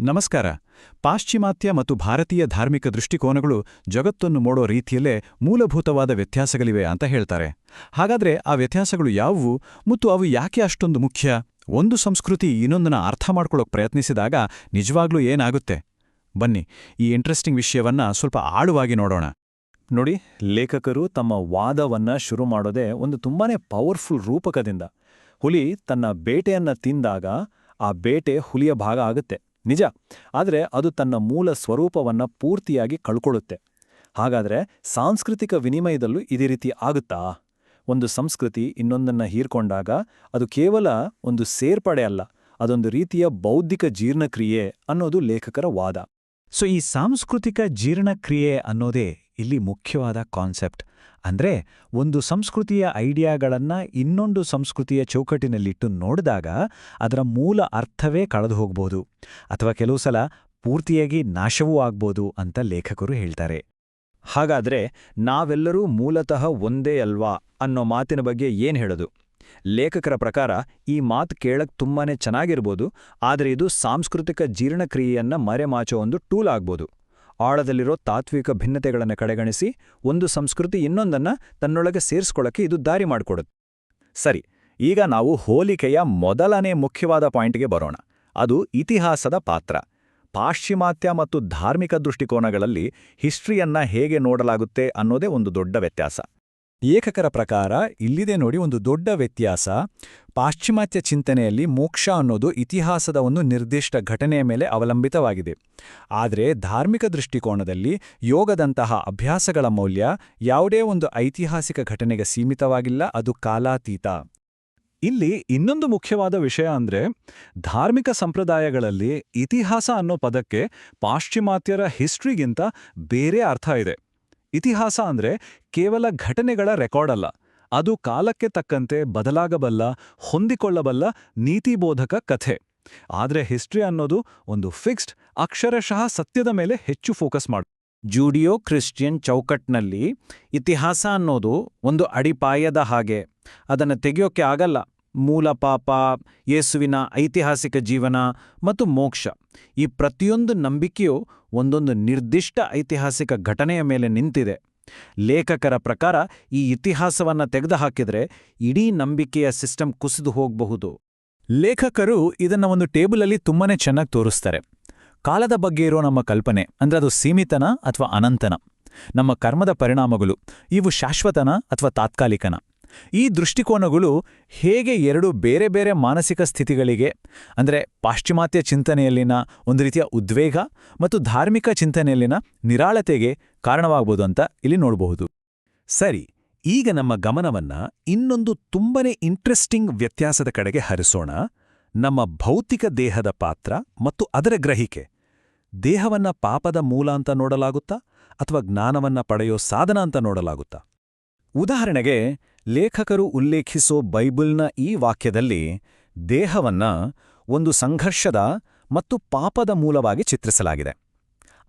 ನಮಸ್ಕಾರ. ಪಾಶ್ಚಿಮಾತ್ಯ ಮತ್ತು ಭಾರತೀಯ ಧಾರ್ಮಿಕ ದೃಷ್ಟಿಕೋನಗಳು ಜಗತ್ತನ್ನು ಮೂಡೋ ರೀತಿಯಲ್ಲೇ ಮೂಲಭೂತವಾದ ವ್ಯತ್ಯಾಸಗಳಿವೆ ಅಂತ ಹೇಳ್ತಾರೆ. ಹಾಗಾದ್ರೆ ಆ ವ್ಯತ್ಯಾಸಗಳು ಯಾವುವು ಮತ್ತು ಅವು ಯಾಕೆ ಅಷ್ಟೊಂದು ಮುಖ್ಯ? ಒಂದು ಸಂಸ್ಕೃತಿ ಇನ್ನೊಂದನ್ನ ಅರ್ಥ ಮಾಡ್ಕೊಳ್ಳೋಕೆ ಪ್ರಯತ್ನಿಸಿದಾಗ ನಿಜವಾಗ್ಲೂ ಏನಾಗುತ್ತೆ? ಬನ್ನಿ, ಈ ಇಂಟ್ರೆಸ್ಟಿಂಗ್ ವಿಷಯವನ್ನ ಸ್ವಲ್ಪ ಆಳುವಾಗಿ ನೋಡೋಣ. ನೋಡಿ, ಲೇಖಕರು ತಮ್ಮ ವಾದವನ್ನ ಶುರು ಮಾಡೋದೇ ಒಂದು ತುಂಬಾನೇ ಪವರ್ಫುಲ್ ರೂಪಕದಿಂದ. ಹುಲಿ ತನ್ನ ಬೇಟೆಯನ್ನ ತಿಂದಾಗ ಆ ಬೇಟೆ ಹುಲಿಯ ಭಾಗ ಆಗುತ್ತೆ. ನಿಜ. ಆದರೆ ಅದು ತನ್ನ ಮೂಲ ಸ್ವರೂಪವನ್ನ ಪೂರ್ತಿಯಾಗಿ ಕಳ್ಕೊಳ್ಳುತ್ತೆ. ಹಾಗಾದ್ರೆ ಸಾಂಸ್ಕೃತಿಕ ವಿನಿಮಯದಲ್ಲೂ ಇದೇ ರೀತಿ ಆಗುತ್ತಾ? ಒಂದು ಸಂಸ್ಕೃತಿ ಇನ್ನೊಂದನ್ನ ಹೀರ್ಕೊಂಡಾಗ ಅದು ಕೇವಲ ಒಂದು ಸೇರ್ಪಡೆ ಅಲ್ಲ, ಅದೊಂದು ರೀತಿಯ ಬೌದ್ಧಿಕ ಜೀರ್ಣಕ್ರಿಯೆ ಅನ್ನೋದು ಲೇಖಕರ ವಾದ. ಸೊ ಈ ಸಾಂಸ್ಕೃತಿಕ ಜೀರ್ಣಕ್ರಿಯೆ ಅನ್ನೋದೇ ಇಲ್ಲಿ ಮುಖ್ಯವಾದ ಕಾನ್ಸೆಪ್ಟ್. ಅಂದ್ರೆ ಒಂದು ಸಂಸ್ಕೃತಿಯ ಐಡಿಯಾಗಳನ್ನ ಇನ್ನೊಂದು ಸಂಸ್ಕೃತಿಯ ಚೌಕಟ್ಟಿನಲ್ಲಿಟ್ಟು ನೋಡಿದಾಗ ಅದರ ಮೂಲ ಅರ್ಥವೇ ಕಳೆದು ಹೋಗ್ಬೋದು. ಅಥವಾ ಕೆಲವು ಸಲ ಪೂರ್ತಿಯಾಗಿ ನಾಶವೂ ಆಗ್ಬೋದು ಅಂತ ಲೇಖಕರು ಹೇಳ್ತಾರೆ. ಹಾಗಾದ್ರೆ ನಾವೆಲ್ಲರೂ ಮೂಲತಃ ಒಂದೇ ಅಲ್ವಾ ಅನ್ನೋ ಮಾತಿನ ಬಗ್ಗೆ ಏನು ಹೇಳೋದು? ಲೇಖಕರ ಪ್ರಕಾರ ಈ ಮಾತು ಕೇಳಕ್ ತುಂಬಾನೇ ಚೆನ್ನಾಗಿರ್ಬೋದು, ಆದರೆ ಇದು ಸಾಂಸ್ಕೃತಿಕ ಜೀರ್ಣಕ್ರಿಯೆಯನ್ನ ಮರೆಮಾಚೋ ಒಂದು ಟೂಲ್ ಆಗ್ಬೋದು. ಆಳದಲ್ಲಿರೋ ತಾತ್ವಿಕ ಭಿನ್ನತೆಗಳನ್ನು ಕಡೆಗಣಿಸಿ ಒಂದು ಸಂಸ್ಕೃತಿ ಇನ್ನೊಂದನ್ನ ತನ್ನೊಳಗೆ ಸೇರಿಸ್ಕೊಳ್ಳೋಕೆ ಇದು ದಾರಿ ಮಾಡಿಕೊಡುತ್ತೆ. ಸರಿ, ಈಗ ನಾವು ಹೋಲಿಕೆಯ ಮೊದಲನೇ ಮುಖ್ಯವಾದ ಪಾಯಿಂಟ್ಗೆ ಬರೋಣ. ಅದು ಇತಿಹಾಸದ ಪಾತ್ರ. ಪಾಶ್ಚಿಮಾತ್ಯ ಮತ್ತು ಧಾರ್ಮಿಕ ದೃಷ್ಟಿಕೋನಗಳಲ್ಲಿ ಹಿಸ್ಟ್ರಿಯನ್ನ ಹೇಗೆ ನೋಡಲಾಗುತ್ತೆ ಅನ್ನೋದೇ ಒಂದು ದೊಡ್ಡ ವ್ಯತ್ಯಾಸ. ಲೇಖಕರ ಪ್ರಕಾರ ಇಲ್ಲಿದೆ ನೋಡಿ ಒಂದು ದೊಡ್ಡ ವ್ಯತ್ಯಾಸ. ಪಾಶ್ಚಿಮಾತ್ಯ ಚಿಂತನೆಯಲ್ಲಿ ಮೋಕ್ಷ ಅನ್ನೋದು ಇತಿಹಾಸದ ಒಂದು ನಿರ್ದಿಷ್ಟ ಘಟನೆಯ ಮೇಲೆ ಅವಲಂಬಿತವಾಗಿದೆ. ಆದರೆ ಧಾರ್ಮಿಕ ದೃಷ್ಟಿಕೋನದಲ್ಲಿ ಯೋಗದಂತಹ ಅಭ್ಯಾಸಗಳ ಮೌಲ್ಯ ಯಾವುದೇ ಒಂದು ಐತಿಹಾಸಿಕ ಘಟನೆಗೆ ಸೀಮಿತವಾಗಿಲ್ಲ, ಅದು ಕಾಲಾತೀತ. ಇಲ್ಲಿ ಇನ್ನೊಂದು ಮುಖ್ಯವಾದ ವಿಷಯ ಅಂದ್ರೆ ಧಾರ್ಮಿಕ ಸಂಪ್ರದಾಯಗಳಲ್ಲಿ ಇತಿಹಾಸ ಅನ್ನೋ ಪದಕ್ಕೆ ಪಾಶ್ಚಿಮಾತ್ಯರ ಹಿಸ್ಟ್ರಿಗಿಂತ ಬೇರೆ ಅರ್ಥ ಇದೆ. ಇತಿಹಾಸ ಅಂದ್ರೆ ಕೇವಲ ಘಟನೆಗಳ ರೆಕಾರ್ಡ್ ಅಲ್ಲ, ಅದು ಕಾಲಕ್ಕೆ ತಕ್ಕಂತೆ ಬದಲಾಗಬಲ್ಲ, ಹೊಂದಿಕೊಳ್ಳಬಲ್ಲ ನೀತಿಬೋಧಕ ಕಥೆ. ಆದ್ರೆ ಹಿಸ್ಟ್ರಿ ಅನ್ನೋದು ಒಂದು ಫಿಕ್ಸ್ಡ್, ಅಕ್ಷರಶಃ ಸತ್ಯದ ಮೇಲೆ ಹೆಚ್ಚು ಫೋಕಸ್ ಮಾಡು ಜೂಡಿಯೋ ಕ್ರಿಶ್ಚಿಯನ್ ಚೌಕಟ್ನಲ್ಲಿ ಇತಿಹಾಸ ಅನ್ನೋದು ಒಂದು ಅಡಿಪಾಯದ ಹಾಗೆ. ಅದನ್ನು ತೆಗೆಯೋಕೆ ಆಗಲ್ಲ. ಮೂಲ ಪಾಪ, ಯೇಸುವಿನ ಐತಿಹಾಸಿಕ ಜೀವನ ಮತ್ತು ಮೋಕ್ಷ. ಈ ಪ್ರತಿಯೊಂದು ನಂಬಿಕೆಯು ಒಂದೊಂದು ನಿರ್ದಿಷ್ಟ ಐತಿಹಾಸಿಕ ಘಟನೆಯ ಮೇಲೆ ನಿಂತಿದೆ. ಲೇಖಕರ ಪ್ರಕಾರ ಈ ಇತಿಹಾಸವನ್ನ ತೆಗೆದುಹಾಕಿದರೆ ಇಡೀ ನಂಬಿಕೆಯ ಸಿಸ್ಟಮ್ ಕುಸಿದು ಹೋಗಬಹುದು. ಲೇಖಕರು ಇದನ್ನ ಒಂದು ಟೇಬಲಲ್ಲಿ ತುಂಬಾನೇ ಚೆನ್ನಾಗಿ ತೋರಿಸ್ತಾರೆ. ಕಾಲದ ಬಗ್ಗೆ ಇರೋ ನಮ್ಮ ಕಲ್ಪನೆ, ಅಂದ್ರೆ ಅದು ಸೀಮಿತನ ಅಥವಾ ಅನಂತನ. ನಮ್ಮ ಕರ್ಮದ ಪರಿಣಾಮಗಳು, ಇವು ಶಾಶ್ವತನ ಅಥವಾ ತಾತ್ಕಾಲಿಕನ. ಈ ದೃಷ್ಟಿಕೋನಗಳು ಹೇಗೆ ಎರಡು ಬೇರೆ ಬೇರೆ ಮಾನಸಿಕ ಸ್ಥಿತಿಗಳಿಗೆ, ಅಂದರೆ ಪಾಶ್ಚಿಮಾತ್ಯ ಚಿಂತನೆಯಲ್ಲಿನ ಒಂದು ರೀತಿಯ ಉದ್ವೇಗ ಮತ್ತು ಧಾರ್ಮಿಕ ಚಿಂತನೆಯಲ್ಲಿನ ನಿರಾಳತೆಗೆ ಕಾರಣವಾಗಬಹುದು ಅಂತ ಇಲ್ಲಿ ನೋಡಬಹುದು. ಸರಿ, ಈಗ ನಮ್ಮ ಗಮನವನ್ನ ಇನ್ನೊಂದು ತುಂಬನೇ ಇಂಟ್ರೆಸ್ಟಿಂಗ್ ವ್ಯತ್ಯಾಸದ ಕಡೆಗೆ ಹರಿಸೋಣ. ನಮ್ಮ ಭೌತಿಕ ದೇಹದ ಪಾತ್ರ ಮತ್ತು ಅದರ ಗ್ರಹಿಕೆ. ದೇಹವನ್ನ ಪಾಪದ ಮೂಲ ಅಂತ ನೋಡಲಾಗುತ್ತಾ ಅಥವಾ ಜ್ಞಾನವನ್ನ ಪಡೆಯೋ ಸಾಧನ ಅಂತ ನೋಡಲಾಗುತ್ತಾ? ಉದಾಹರಣೆಗೆ ಲೇಖಕರು ಉಲ್ಲೇಖಿಸೋ ಬೈಬಲ್ನ ಈ ವಾಕ್ಯದಲ್ಲಿ ದೇಹವನ್ನ ಒಂದು ಸಂಘರ್ಷದ ಮತ್ತು ಪಾಪದ ಮೂಲವಾಗಿ ಚಿತ್ರಿಸಲಾಗಿದೆ.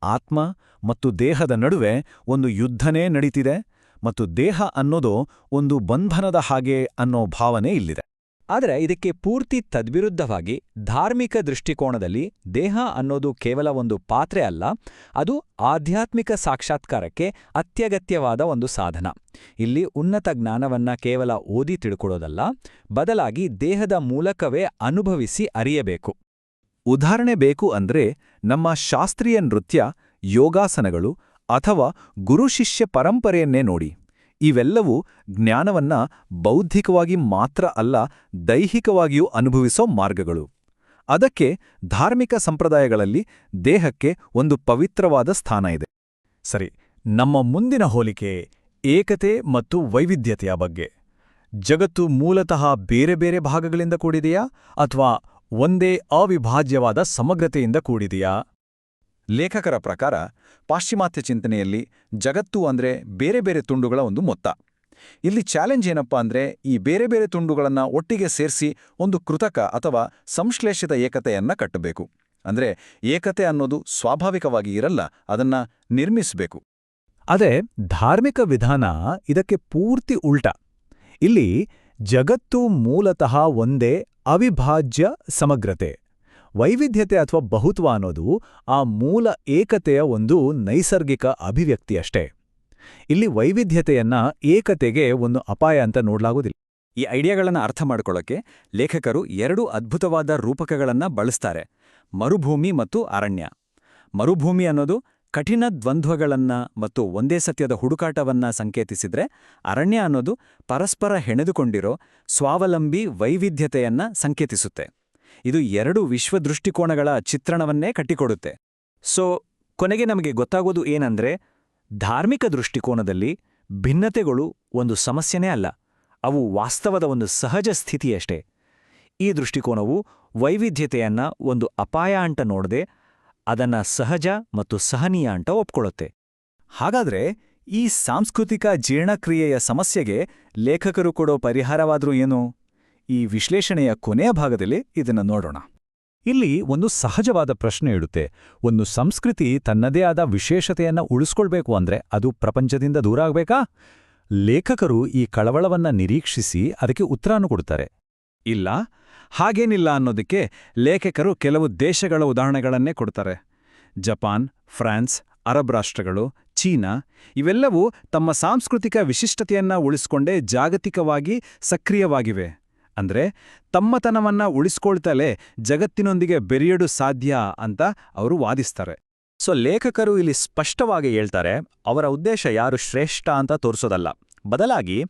ಆತ್ಮ ಮತ್ತು ದೇಹದ ನಡುವೆ ಒಂದು ಯುದ್ಧನೇ ನಡೀತಿದೆ ಮತ್ತು ದೇಹ ಅನ್ನೋದು ಒಂದು ಬಂಧನದ ಹಾಗೆ ಅನ್ನೋ ಭಾವನೆ ಇಲ್ಲಿದೆ. ಆದರೆ ಇದಕ್ಕೆ ಪೂರ್ತಿ ತದ್ವಿರುದ್ಧವಾಗಿ ಧಾರ್ಮಿಕ ದೃಷ್ಟಿಕೋನದಲ್ಲಿ ದೇಹ ಅನ್ನೋದು ಕೇವಲ ಒಂದು ಪಾತ್ರೆ ಅಲ್ಲ, ಅದು ಆಧ್ಯಾತ್ಮಿಕ ಸಾಕ್ಷಾತ್ಕಾರಕ್ಕೆ ಅತ್ಯಗತ್ಯವಾದ ಒಂದು ಸಾಧನ. ಇಲ್ಲಿ ಉನ್ನತ ಜ್ಞಾನವನ್ನ ಕೇವಲ ಓದಿ ತಿಳ್ಕೊಳ್ಳೋದಲ್ಲ, ಬದಲಾಗಿ ದೇಹದ ಮೂಲಕವೇ ಅನುಭವಿಸಿ ಅರಿಯಬೇಕು. ಉದಾಹರಣೆ ಬೇಕು ಅಂದ್ರೆ ನಮ್ಮ ಶಾಸ್ತ್ರೀಯ ನೃತ್ಯ ಯೋಗಾಸನಗಳು ಅಥವಾ ಗುರುಶಿಷ್ಯ ಪರಂಪರೆಯನ್ನೇ ನೋಡಿ. ಇವೆಲ್ಲವೂ ಜ್ಞಾನವನ್ನ ಬೌದ್ಧಿಕವಾಗಿ ಮಾತ್ರ ಅಲ್ಲ, ದೈಹಿಕವಾಗಿಯೂ ಅನುಭವಿಸೋ ಮಾರ್ಗಗಳು. ಅದಕ್ಕೆ ಧಾರ್ಮಿಕ ಸಂಪ್ರದಾಯಗಳಲ್ಲಿ ದೇಹಕ್ಕೆ ಒಂದು ಪವಿತ್ರವಾದ ಸ್ಥಾನ ಇದೆ. ಸರಿ, ನಮ್ಮ ಮುಂದಿನ ಹೋಲಿಕೆ ಏಕತೆ ಮತ್ತು ವೈವಿಧ್ಯತೆಯ ಬಗ್ಗೆ. ಜಗತ್ತು ಮೂಲತಃ ಬೇರೆ ಬೇರೆ ಭಾಗಗಳಿಂದ ಕೂಡಿದೆಯಾ ಅಥವಾ ಒಂದೇ ಅವಿಭಾಜ್ಯವಾದ ಸಮಗ್ರತೆಯಿಂದ ಕೂಡಿದೆಯಾ? ಲೇಖಕರ ಪ್ರಕಾರ ಪಾಶ್ಚಿಮಾತ್ಯ ಚಿಂತನೆಯಲ್ಲಿ ಜಗತ್ತು ಅಂದ್ರೆ ಬೇರೆ ಬೇರೆ ತುಂಡುಗಳ ಒಂದು ಮೊತ್ತ. ಇಲ್ಲಿ ಚಾಲೆಂಜ್ ಏನಪ್ಪಾ ಅಂದ್ರೆ ಈ ಬೇರೆ ಬೇರೆ ತುಂಡುಗಳನ್ನು ಒಟ್ಟಿಗೆ ಸೇರಿಸಿ ಒಂದು ಕೃತಕ ಅಥವಾ ಸಂಶ್ಲೇಷಿತ ಏಕತೆಯನ್ನು ಕಟ್ಟಬೇಕು. ಅಂದ್ರೆ ಏಕತೆ ಅನ್ನೋದು ಸ್ವಾಭಾವಿಕವಾಗಿ ಇರಲ್ಲ, ಅದನ್ನ ನಿರ್ಮಿಸಬೇಕು. ಅದೇ ಧಾರ್ಮಿಕ ವಿಧಾನ ಇದಕ್ಕೆ ಪೂರ್ತಿ ಉಲ್ಟ. ಇಲ್ಲಿ ಜಗತ್ತು ಮೂಲತಃ ಒಂದೇ ಅವಿಭಾಜ್ಯ ಸಮಗ್ರತೆ. ವೈವಿಧ್ಯತೆ ಅಥವಾ ಬಹುತ್ವ ಅನ್ನೋದು ಆ ಮೂಲ ಏಕತೆಯ ಒಂದು ನೈಸರ್ಗಿಕ ಅಭಿವ್ಯಕ್ತಿಯಷ್ಟೇ ಇಲ್ಲಿ ವೈವಿಧ್ಯತೆಯನ್ನ ಏಕತೆಗೆ ಒಂದು ಅಪಾಯ ಅಂತ ನೋಡಲಾಗುವುದಿಲ್ಲ. ಈ ಐಡಿಯಾಗಳನ್ನು ಅರ್ಥ ಮಾಡ್ಕೊಳ್ಳೋಕೆ ಲೇಖಕರು ಎರಡು ಅದ್ಭುತವಾದ ರೂಪಕಗಳನ್ನು ಬಳಸ್ತಾರೆ, ಮರುಭೂಮಿ ಮತ್ತು ಅರಣ್ಯ. ಮರುಭೂಮಿ ಅನ್ನೋದು ಕಠಿಣ ದ್ವಂದ್ವಗಳನ್ನ ಮತ್ತು ಒಂದೇ ಸತ್ಯದ ಹುಡುಕಾಟವನ್ನ ಸಂಕೇತಿಸಿದ್ರೆ, ಅರಣ್ಯ ಅನ್ನೋದು ಪರಸ್ಪರ ಹೆಣೆದುಕೊಂಡಿರೋ ಸ್ವಾವಲಂಬಿ ವೈವಿಧ್ಯತೆಯನ್ನ ಸಂಕೇತಿಸುತ್ತೆ. ಇದು ಎರಡು ವಿಶ್ವದೃಷ್ಟಿಕೋನಗಳ ಚಿತ್ರಣವನ್ನೇ ಕಟ್ಟಿಕೊಡುತ್ತೆ. ಸೊ ಕೊನೆಗೆ ನಮಗೆ ಗೊತ್ತಾಗೋದು ಏನಂದ್ರೆ, ಧಾರ್ಮಿಕ ದೃಷ್ಟಿಕೋನದಲ್ಲಿ ಭಿನ್ನತೆಗಳು ಒಂದು ಸಮಸ್ಯೆನೇ ಅಲ್ಲ, ಅವು ವಾಸ್ತವದ ಒಂದು ಸಹಜ ಸ್ಥಿತಿಯಷ್ಟೇ. ಈ ದೃಷ್ಟಿಕೋನವು ವೈವಿಧ್ಯತೆಯನ್ನ ಒಂದು ಅಪಾಯ ಅಂಟ ನೋಡದೆ, ಅದನ್ನ ಸಹಜ ಮತ್ತು ಸಹನೀಯ ಅಂಟ ಒಪ್ಕೊಳ್ಳುತ್ತೆ. ಹಾಗಾದ್ರೆ, ಈ ಸಾಂಸ್ಕೃತಿಕ ಜೀರ್ಣಕ್ರಿಯೆಯ ಸಮಸ್ಯೆಗೆ ಲೇಖಕರು ಕೊಡೋ ಪರಿಹಾರವಾದ್ರೂ ಏನು? ಈ ವಿಶ್ಲೇಷಣೆಯ ಕೊನೆಯ ಭಾಗದಲ್ಲಿ ಇದನ್ನು ನೋಡೋಣ. ಇಲ್ಲಿ ಒಂದು ಸಹಜವಾದ ಪ್ರಶ್ನೆ ಇಡುತ್ತೆ. ಒಂದು ಸಂಸ್ಕೃತಿ ತನ್ನದೇ ಆದ ವಿಶೇಷತೆಯನ್ನು ಉಳಿಸ್ಕೊಳ್ಬೇಕು ಅಂದ್ರೆ ಅದು ಪ್ರಪಂಚದಿಂದ ದೂರ ಆಗಬೇಕಾ? ಲೇಖಕರು ಈ ಕಳವಳವನ್ನ ನಿರೀಕ್ಷಿಸಿ ಅದಕ್ಕೆ ಉತ್ತರನೂ ಕೊಡ್ತಾರೆ. ಇಲ್ಲ, ಹಾಗೇನಿಲ್ಲ ಅನ್ನೋದಕ್ಕೆ ಲೇಖಕರು ಕೆಲವು ದೇಶಗಳ ಉದಾಹರಣೆಗಳನ್ನೇ ಕೊಡ್ತಾರೆ. ಜಪಾನ್, ಫ್ರಾನ್ಸ್, ಅರಬ್ ರಾಷ್ಟ್ರಗಳು, ಚೀನಾ, ಇವೆಲ್ಲವೂ ತಮ್ಮ ಸಾಂಸ್ಕೃತಿಕ ವಿಶಿಷ್ಟತೆಯನ್ನ ಉಳಿಸ್ಕೊಂಡೇ ಜಾಗತಿಕವಾಗಿ ಸಕ್ರಿಯವಾಗಿವೆ. ಅಂದ್ರೆ ತಮ್ಮತನವನ್ನ ಉಳಿಸ್ಕೊಳ್ತಲೇ ಜಗತ್ತಿನೊಂದಿಗೆ ಬೆರೆಯಡು ಸಾಧ್ಯ ಅಂತ ಅವರು ವಾದಿಸ್ತಾರೆ. ಸೊ ಲೇಖಕರು ಇಲ್ಲಿ ಸ್ಪಷ್ಟವಾಗಿ ಹೇಳ್ತಾರೆ, ಅವರ ಉದ್ದೇಶ ಯಾರು ಶ್ರೇಷ್ಠ ಅಂತ ತೋರಿಸೋದಲ್ಲ. ಬದಲಾಗಿ,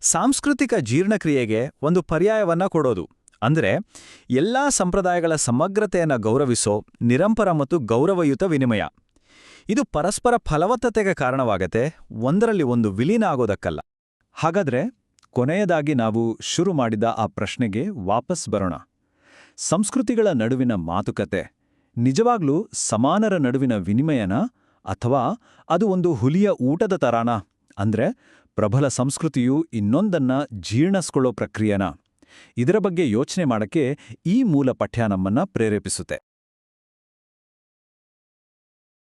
ಸಾಂಸ್ಕೃತಿಕ ಜೀರ್ಣಕ್ರಿಯೆಗೆ ಒಂದು ಪರ್ಯಾಯವನ್ನ ಕೊಡೋದು. ಅಂದ್ರೆ, ಎಲ್ಲಾ ಸಂಪ್ರದಾಯಗಳ ಸಮಗ್ರತೆಯನ್ನು ಗೌರವಿಸೋ ನಿರಂಪರ ಮತ್ತು ಗೌರವಯುತ ವಿನಿಮಯ. ಇದು ಪರಸ್ಪರ ಫಲವತ್ತತೆಗೆ ಕಾರಣವಾಗತ್ತೆ, ಒಂದರಲ್ಲಿ ಒಂದು ವಿಲೀನ ಆಗೋದಕ್ಕಲ್ಲ. ಹಾಗಾದ್ರೆ ಕೊನೆಯದಾಗಿ ನಾವು ಶುರು ಮಾಡಿದ ಆ ಪ್ರಶ್ನೆಗೆ ವಾಪಸ್ ಬರೋಣ. ಸಂಸ್ಕೃತಿಗಳ ನಡುವಿನ ಮಾತುಕತೆ. ನಿಜವಾಗ್ಲೂ ಸಮಾನರ ನಡುವಿನ ವಿನಿಮಯನ ಅಥವಾ ಅದು ಒಂದು ಹುಲಿಯ ಊಟದ ತರಾನ? ಅಂದ್ರೆ ಪ್ರಬಲ ಸಂಸ್ಕೃತಿಯು ಇನ್ನೊಂದನ್ನ ಜೀರ್ಣಿಸ್ಕೊಳ್ಳೋ ಪ್ರಕ್ರಿಯೆನ. ಇದರ ಬಗ್ಗೆ ಯೋಚನೆ ಮಾಡಕ್ಕೆ ಈ ಮೂಲ ಪಠ್ಯ ನಮ್ಮನ್ನ ಪ್ರೇರೇಪಿಸುತ್ತೆ.